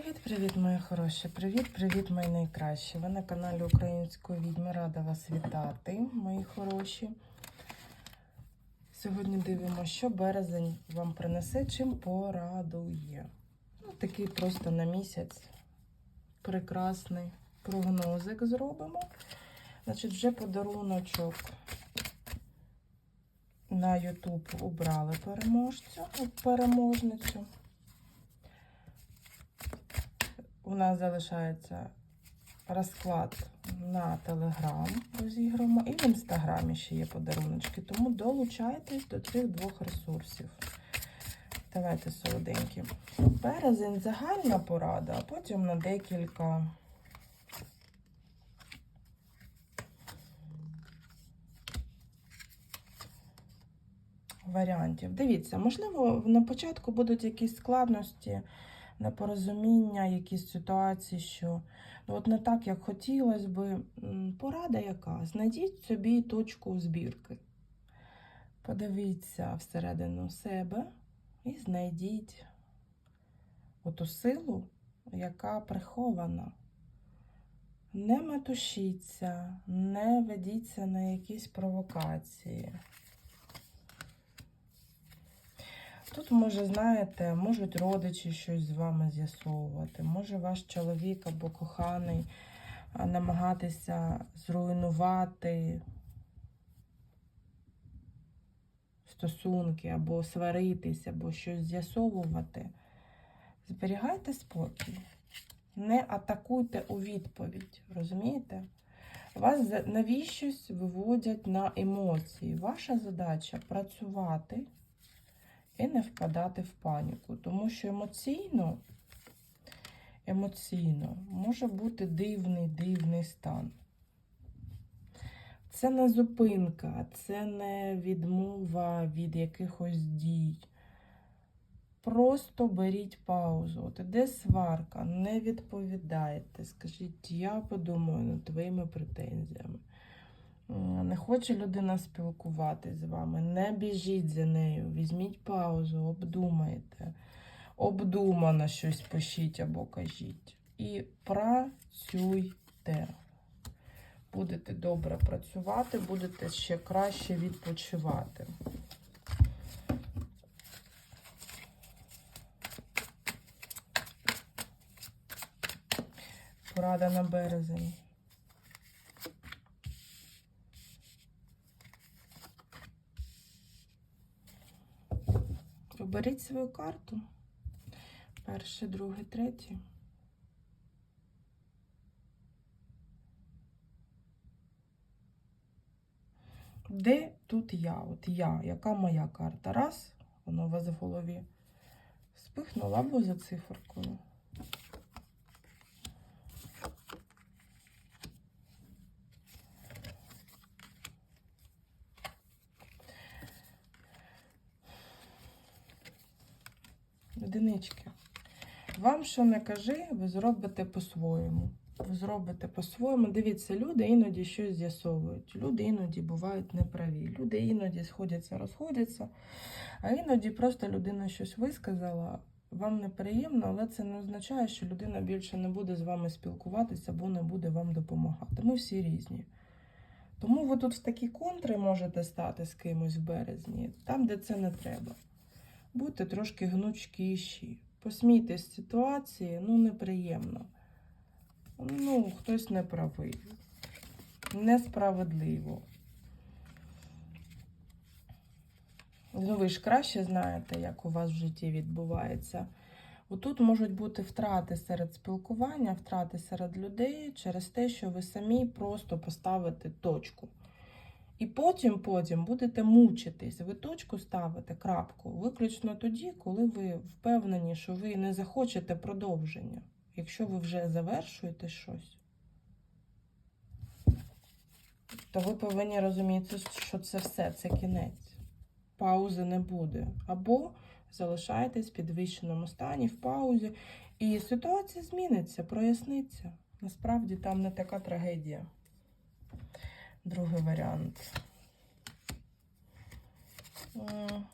Привіт-привіт, мої хороші! Привіт-привіт, мої найкращі! Ви на каналі Української відьми. Рада вас вітати, мої хороші. Сьогодні дивимося, що березень вам принесе, чим порадує. Ну, такий просто на місяць прекрасний прогнозик зробимо. Значить, вже подаруночок на YouTube обрали переможцю, переможницю. У нас залишається розклад на Телеграм розіграємо і в інстаграмі ще є подаруночки. Тому долучайтесь до цих двох ресурсів. Давайте солоденькі. Березень загальна порада, а потім на декілька. Варіантів. Дивіться, можливо, на початку будуть якісь складності непорозуміння, якісь ситуації, що ну, от не так, як хотілося би. Порада яка? Знайдіть собі точку збірки. Подивіться всередину себе і знайдіть оту силу, яка прихована. Не метушіться, не ведіться на якісь провокації. Тут, може, знаєте, можуть родичі щось з вами з'ясовувати, може ваш чоловік або коханий намагатися зруйнувати стосунки, або сваритись, або щось з'ясовувати. Зберігайте спокій. Не атакуйте у відповідь, розумієте? Вас навіщось виводять на емоції. Ваша задача працювати і не впадати в паніку. Тому що емоційно, емоційно може бути дивний, дивний стан. Це не зупинка, це не відмова від якихось дій. Просто беріть паузу. От іде сварка, не відповідайте. Скажіть, я подумаю над твоїми претензіями. М, Не хоче людина спілкуватись з вами, не біжіть за нею, візьміть паузу, обдумайте, обдумано щось пишіть або кажіть. І працюйте. Будете добре працювати, будете ще краще відпочивати. Порада на березень. Оберіть свою карту. Перше, друге, третє. Де тут я? От я, яка моя карта? Раз, воно у вас в голові спихнула або за циферкою. Одинички. Вам що не кажи, ви зробите по-своєму. Ви зробите по-своєму. Дивіться, люди іноді щось з'ясовують. Люди іноді бувають неправі. Люди іноді сходяться, розходяться, а іноді просто людина щось висказала. Вам неприємно, але це не означає, що людина більше не буде з вами спілкуватися або не буде вам допомагати. Ми всі різні. Тому ви тут в такі контри можете стати з кимось в березні, там, де це не треба. Будьте трошки гнучкіші. Посмійтесь з ситуації, ну, неприємно. Ну, хтось не правий. Несправедливо. Ну, ви ж краще знаєте, як у вас в житті відбувається. Отут можуть бути втрати серед спілкування, втрати серед людей через те, що ви самі просто поставите точку. І потім, потім будете мучитись. Ви точку ставите, крапку, виключно тоді, коли ви впевнені, що ви не захочете продовження. Якщо ви вже завершуєте щось, то ви повинні розуміти, що це все, це кінець. Паузи не буде. Або залишаєтесь в підвищеному стані, в паузі, і ситуація зміниться, проясниться. Насправді там не така трагедія. Другий варіант.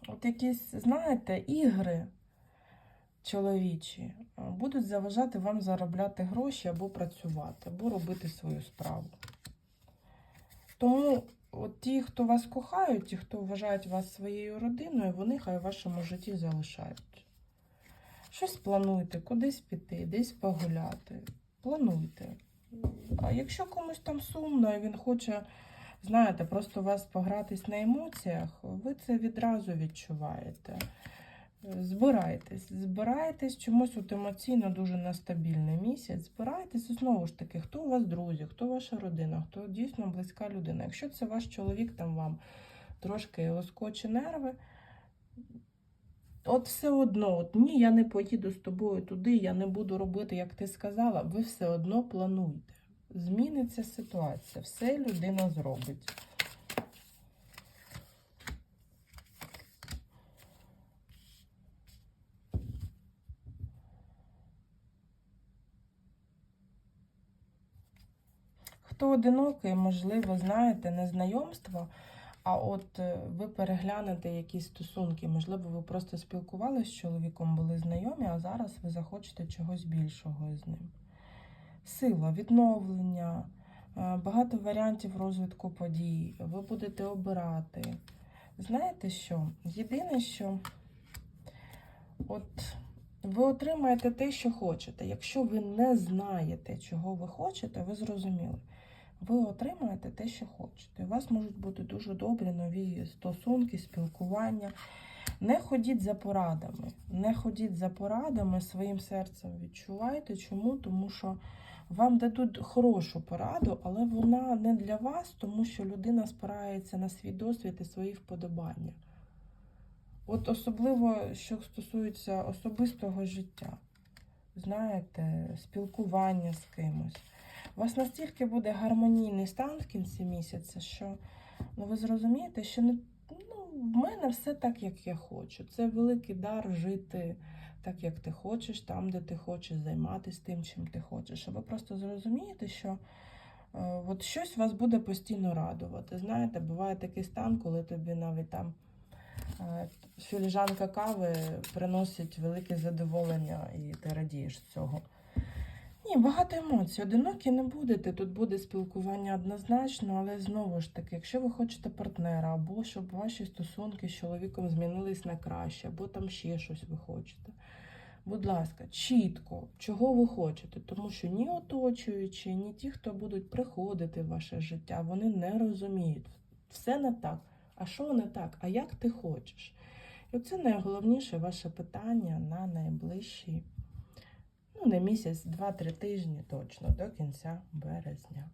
От якісь, знаєте, ігри чоловічі будуть заважати вам заробляти гроші або працювати, або робити свою справу. Тому от ті, хто вас кохають, ті, хто вважають вас своєю родиною, вони хай в вашому житті залишають. Щось плануйте, кудись піти, десь погуляти. Плануйте. А якщо комусь там сумно і він хоче, знаєте, просто вас погратись на емоціях, ви це відразу відчуваєте. Збирайтесь, збирайтесь, чомусь от емоційно дуже нестабільний місяць. Збирайтесь знову ж таки, хто у вас друзі, хто ваша родина, хто дійсно близька людина. Якщо це ваш чоловік, там вам трошки лоскоче нерви. От все одно, от ні, я не поїду з тобою туди, я не буду робити, як ти сказала. Ви все одно плануйте. Зміниться ситуація, все людина зробить. Хто одинокий, можливо, знаєте, не знайомство, а от е, ви переглянете якісь стосунки. Можливо, ви просто спілкувалися з чоловіком, були знайомі, а зараз ви захочете чогось більшого із ним. Сила, відновлення, е, багато варіантів розвитку подій. Ви будете обирати. Знаєте що? Єдине, що от ви отримаєте те, що хочете. Якщо ви не знаєте, чого ви хочете, ви зрозуміли. Ви отримаєте те, що хочете. У вас можуть бути дуже добрі нові стосунки, спілкування. Не ходіть за порадами. Не ходіть за порадами своїм серцем. Відчувайте. Чому? Тому що вам дадуть хорошу пораду, але вона не для вас, тому що людина спирається на свій досвід і свої вподобання. От особливо, що стосується особистого життя, знаєте, спілкування з кимось. У вас настільки буде гармонійний стан в кінці місяця, що ну, ви зрозумієте, що не, в мене все так, як я хочу. Це великий дар жити так, як ти хочеш, там, де ти хочеш, займатися тим, чим ти хочеш. А ви просто зрозумієте, що е, от щось вас буде постійно радувати. Знаєте, буває такий стан, коли тобі навіть там е, філіжанка кави приносить велике задоволення, і ти радієш з цього. Ні, багато емоцій. Одинокі не будете. Тут буде спілкування однозначно, але знову ж таки, якщо ви хочете партнера, або щоб ваші стосунки з чоловіком змінились на краще, або там ще щось ви хочете. Будь ласка, чітко, чого ви хочете, тому що ні оточуючі, ні ті, хто будуть приходити в ваше життя, вони не розуміють. Все не так. А що не так? А як ти хочеш? І це найголовніше ваше питання на найближчі, ну, не місяць, два-три тижні точно, до кінця березня.